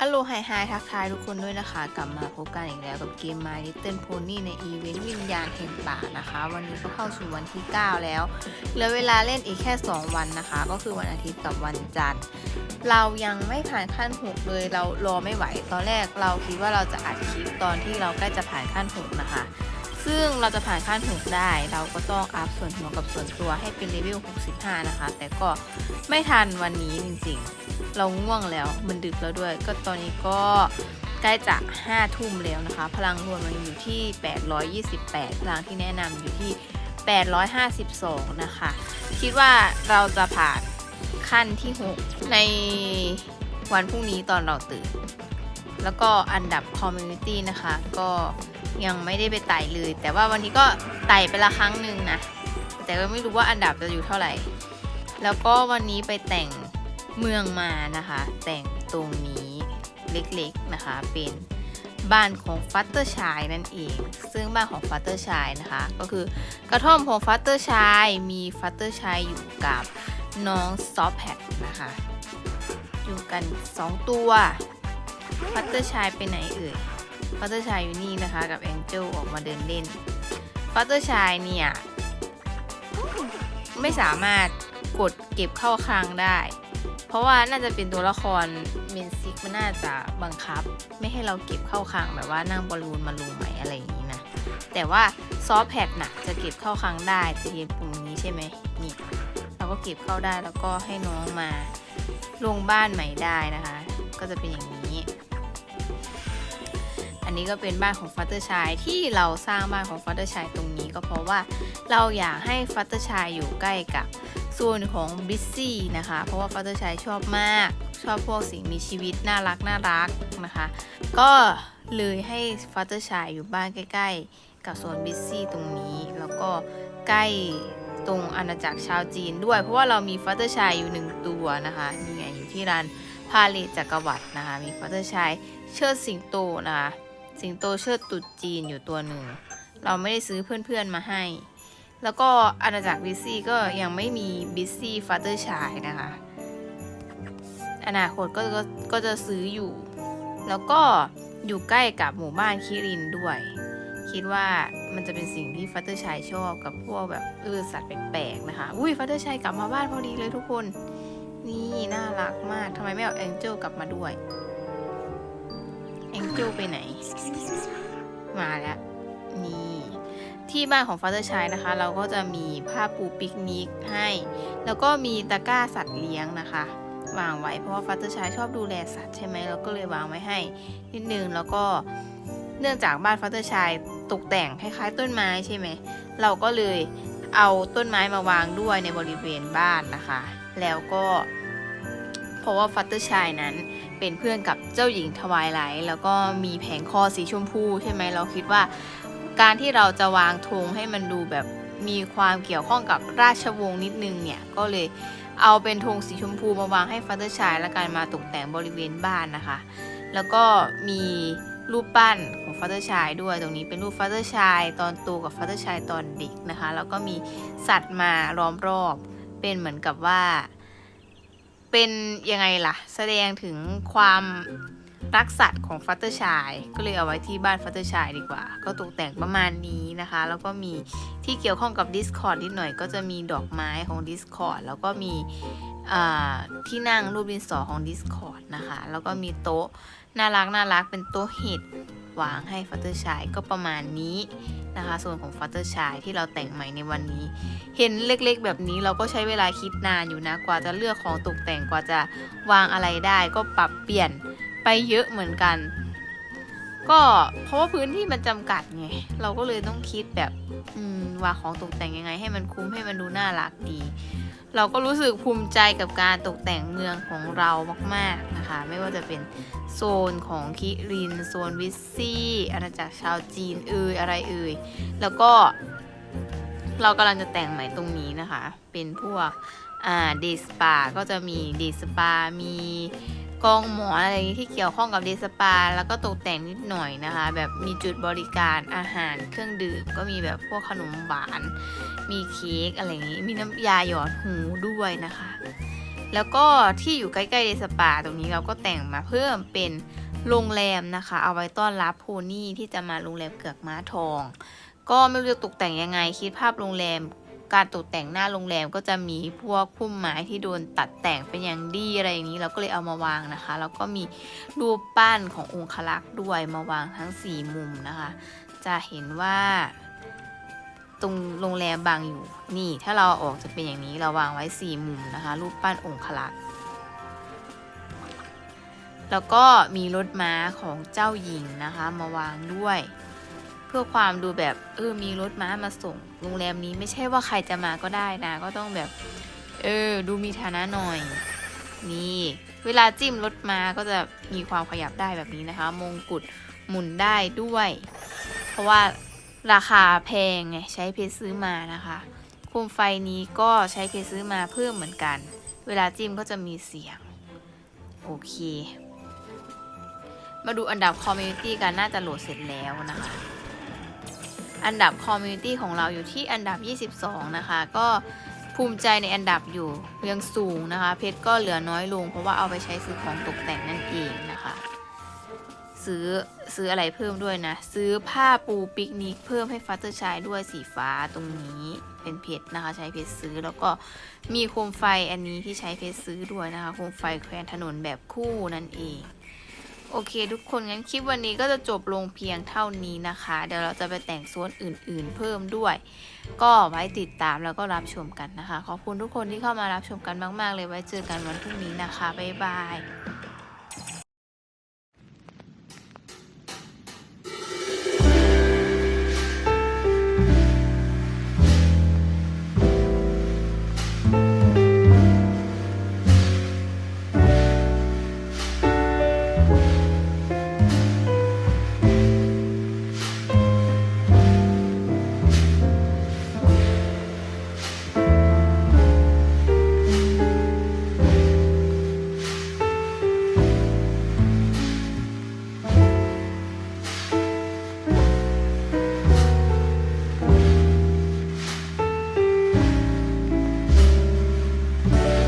อัลโลไฮไฮทักทายทุกคนด้วยนะคะ กลับมาพบกันอีกแล้วกับเกม My Little Pony ในอีเวนต์วิญญาณแห่งป่านะคะ วันนี้ก็เข้าสู่วันที่ 9 แล้วเหลือเวลาเล่นอีกแค่ 2 วันนะคะ ก็คือวันอาทิตย์กับวันจันทร์ เรายังไม่ผ่านขั้น 6 เลยเรารอไม่ไหว ตอนแรกเราคิดว่าเราจะอัดคลิปตอนที่เราใกล้จะผ่านขั้น 6 นะคะ ซึ่งเราจะผ่านขั้น 6 ได้ เราก็ต้องอัพส่วนหัวกับส่วนตัวให้เป็นเลเวล65 นะคะ แต่ก็ไม่ทันวันนี้จริงๆ เราง่วงแล้วมันดึกแล้วด้วย ก็ตอนนี้ก็ใกล้จะ5ทุ่มแล้วนะคะ พลังรวมมันอยู่ที่ 828 พลังที่แนะนำอยู่ที่ 852 นะคะ คิดว่าเราจะผ่านขั้นที่ 6 ในวันพรุ่งนี้ตอนเราตื่น แล้วก็อันดับคอมมูนิตี้นะคะ ก็ยังไม่ได้ไปไต่เลย แต่ว่าวันนี้ก็ไต่ไปละครั้งหนึ่งนะ แต่ก็ไม่รู้ว่าอันดับจะอยู่เท่าไหร่ แล้วก็วันนี้ไปแต่ง เมืองมานะคะ แต่งตรงนี้เล็กๆนะคะ เป็นบ้านของฟัตเตอร์ชายนั่นเอง ซึ่งบ้านของฟัตเตอร์ชายนะคะ ก็คือกระท่อมของฟัตเตอร์ชายมีฟัตเตอร์ชายอยู่กับน้องซอฟแพดนะคะ อยู่กัน 2 ตัวฟัตเตอร์ชายไปไหนเอ่ยฟัตเตอร์ชายอยู่นี่นะคะกับแองเจิลออกมาเดินเล่นฟัตเตอร์ชายเนี่ย ไม่สามารถกดเก็บเข้าคลังได้ ราะว่าน่าจะเป็นตัวละครเมนซิกมันน่าจะบังคับ ไม่ให้เราเก็บเข้าคลังแบบว่านั่งบอลลูนมาลงไหมอะไรอย่างนี้นะแต่ว่าซอฟแพดน่ะจะเก็บเข้าคลังได้จะเห็นปุ่มนี้ใช่ไหมนี่เราก็เก็บเข้าได้แล้วก็ให้น้องมาลงบ้านใหม่ได้นะคะ ก็จะเป็นอย่างนี้ อันนี้ก็เป็นบ้านของฟัตเตอร์ชายที่เราสร้างบ้านของฟัตเตอร์ชายตรงนี้ก็เพราะว่าเราอยากให้ฟัตเตอร์ชายอยู่ใกล้กับ โซนของบิซซี่นะคะ เพราะว่าฟัตเตอร์ชายชอบมาก ชอบพวกสิ่งมีชีวิตน่ารักน่ารักนะคะ ก็เลยให้ฟัตเตอร์ชายอยู่บ้านใกล้ ๆ กับโซนบิซซี่ตรงนี้ แล้วก็ใกล้ตรงอาณาจักรชาวจีนด้วย เพราะว่าเรามีฟัตเตอร์ชายอยู่หนึ่งตัวนะคะนี่ไงอยู่ที่ร้านพาเลตจักรวรรดินะคะ มีฟัตเตอร์ชายเชิดสิงโตนะคะ สิงโตเชิดตุดจีนอยู่ตัวหนึ่ง เราไม่ได้ซื้อเพื่อนๆมาให้ แล้วก็อาณาจักรบิซซี่ก็ยังไม่มีบิซซี่ฟาเตอร์ชายนะคะ อนาคตก็ก็ก็จะซื้ออยู่ แล้วก็อยู่ใกล้กับหมู่บ้านคิรินด้วย คิดว่ามันจะเป็นสิ่งที่ฟัตเตอร์ชายชอบกับพวกแบบเออสัตว์แปลกๆนะคะ อุ้ยฟัตเตอร์ชายกลับมาบ้านพอดีเลยทุกคน นี่น่ารักมากทำไมไม่เอาแองเจิลกลับมาด้วย แองเจิลไปไหน มาแล้ว นี่ ที่บ้านของฟาเ t อร์ชายนะคะ เราก็จะมีผ้าปูปิกนิกให้ แล้วก็มีตะกร้าสัตว์เลี้ยงนะคะ วางไว้เพราะว่าฟาเ t อร์ชายชอบดูแลสัตว์ใช่ไหมเราก็เลยวางไว้ให้นิดนึงแล้วก็เนื่องจากบ้านฟาเ t อร์ชายตกแต่งคล้ายๆ ต้นไม้ใช่ไหมเราก็เลยเอาต้นไม้มาวางด้วยในบริเวณบ้านนะคะ แล้วก็เพราะว่าฟัตเตอร์ชายนั้นเป็นเพื่อนกับเจ้าหญิงทวายไลท์แล้วก็มีแผงคอสีชมพูใช่ไหมเราคิดว่า การที่เราจะวางธงให้มันดูแบบมีความเกี่ยวข้องกับราชวงศ์นิดนึงเนี่ย ก็เลยเอาเป็นธงสีชมพูมาวางให้ฟัตเตอร์ชายและการมาตกแต่งบริเวณบ้านนะคะ แล้วก็มีรูปปั้นของฟัตเตอร์ชายด้วยตรงนี้เป็นรูปฟัตเตอร์ชายตอนโตกับฟัตเตอร์ชายตอนเด็กนะคะ แล้วก็มีสัตว์มาล้อมรอบเป็นเหมือนกับว่า เป็นยังไงล่ะ แสดงถึงความ รักสัตว์ของฟัตเตอร์ชายก็เลยเอาไว้ที่บ้านฟัตเตอร์ชายดีกว่า ก็ตกแต่งประมาณนี้นะคะ แล้วก็มีที่เกี่ยวข้องกับ Discord นิดหน่อย ก็จะมีดอกไม้ของ Discord แล้วก็มีที่นั่งรูปดินสอของ Discord นะคะ แล้วก็มีโต๊ะน่ารักน่ารักเป็นโต๊ะเห็ดวางให้ฟัตเตอร์ชายก็ประมาณนี้นะคะ ส่วนของฟัตเตอร์ชายที่เราแต่งใหม่ในวันนี้ เห็นเล็กๆ แบบนี้เราก็ใช้เวลาคิดนานอยู่นะ กว่าจะเลือกของตกแต่งกว่าจะวางอะไรได้ ก็ปรับเปลี่ยน ไปเยอะเหมือนกัน ก็เพราะว่าพื้นที่มันจำกัดไงเราก็เลยต้องคิดแบบอืวางของตกแต่งยังไง ให้มันคุ้มให้มันดูน่ารักดี เราก็รู้สึกภูมิใจกับการตกแต่งเมืองของเรามาก ๆนะคะ ไม่ว่าจะเป็นโซนของคิริน โซนวิสซี่อาณาจักรชาวจีนเอ่ยอะไรเอ่ยแล้วก็เรากำลังจะแต่งใหม่ตรงนี้นะคะ เป็นพวกอ่าเดสปาก็จะมีเดสปา มีกองหมอนอะไรที่เกี่ยวข้องกับเดสปา แล้วก็ตกแต่งนิดหน่อยนะคะ แบบมีจุดบริการอาหารเครื่องดื่ม ก็มีแบบพวกขนมหวาน มีเค้กอะไรอย่างนี้ มีน้ำยาหยอดหูด้วยนะคะ แล้วก็ที่อยู่ใกล้ๆเดสปา ตรงนี้เราก็แต่งมาเพิ่มเป็นโรงแรมนะคะ เอาไว้ต้อนรับโพนี่ที่จะมาโรงแรมเกือกม้าทอง ก็ไม่รู้จะตกแต่งยังไงคิดภาพโรงแรม การตกแต่งหน้าโรงแรมก็จะมีพวกพุ่มไม้ที่โดนตัดแต่งเป็นอย่างดีอะไรอย่างนี้เราก็เลยเอามาวางนะคะ แล้วก็มีรูปปั้นขององคลักษ์ด้วยมาวางทั้งสี่มุมนะคะ จะเห็นว่าตรงโรงแรมบางอยู่นี่ ถ้าเราออกจะเป็นอย่างนี้เราวางไว้สี่มุมนะคะ รูปปั้นองคลักษ์แล้วก็มีรถม้าของเจ้าหญิงนะคะมาวางด้วย พื่อความดูแบบเออมีรถม้ามาส่งโรงแรมนี้ไม่ใช่ว่าใครจะมาก็ได้นะ ก็ต้องแบบ เออ ดูมีฐานะหน่อย นี่ เวลาจิ้มรถม้าก็จะมีความขยับได้แบบนี้นะคะ มงกุฎหมุนได้ด้วย เพราะว่าราคาแพงไงใช้เพชรซื้อมานะคะโคมไฟนี้ก็ใช้เพชรซื้อมาเพิ่มเหมือนกัน เวลาจิ้มก็จะมีเสียง โอเค มาดูอันดับคอมมูนิตี้กันน่าจะโหลดเสร็จแล้วนะคะ อันดับคอมมูนิตี้ของเราอยู่ที่อันดับ 22 นะคะ ก็ภูมิใจในอันดับอยู่ยังสูงนะคะ เพชรก็เหลือน้อยลง เพราะว่าเอาไปใช้ซื้อของตกแต่งนั่นเองนะคะ ซื้อซื้ออะไรเพิ่มด้วยนะ ซื้อผ้าปูปิกนิกเพิ่มให้ฟัตเตอร์ชายด้วยสีฟ้าตรงนี้เป็นเพชรนะคะ ใช้เพชรซื้อแล้วก็มีโคมไฟอันนี้ที่ใช้เพชรซื้อด้วยนะคะโคมไฟแขวนถนนแบบคู่นั่นเอง โอเคทุกคนงั้นคลิปวันนี้ก็จะจบลงเพียงเท่านี้นะคะ เดี๋ยวเราจะไปแต่งโซนอื่น ๆ เพิ่มด้วย ก็ไว้ติดตามแล้วก็รับชมกันนะคะ ขอบคุณทุกคนที่เข้ามารับชมกันมาก ๆ เลยไว้เจอกันวันพรุ่งนี้นะคะบ๊ายบาย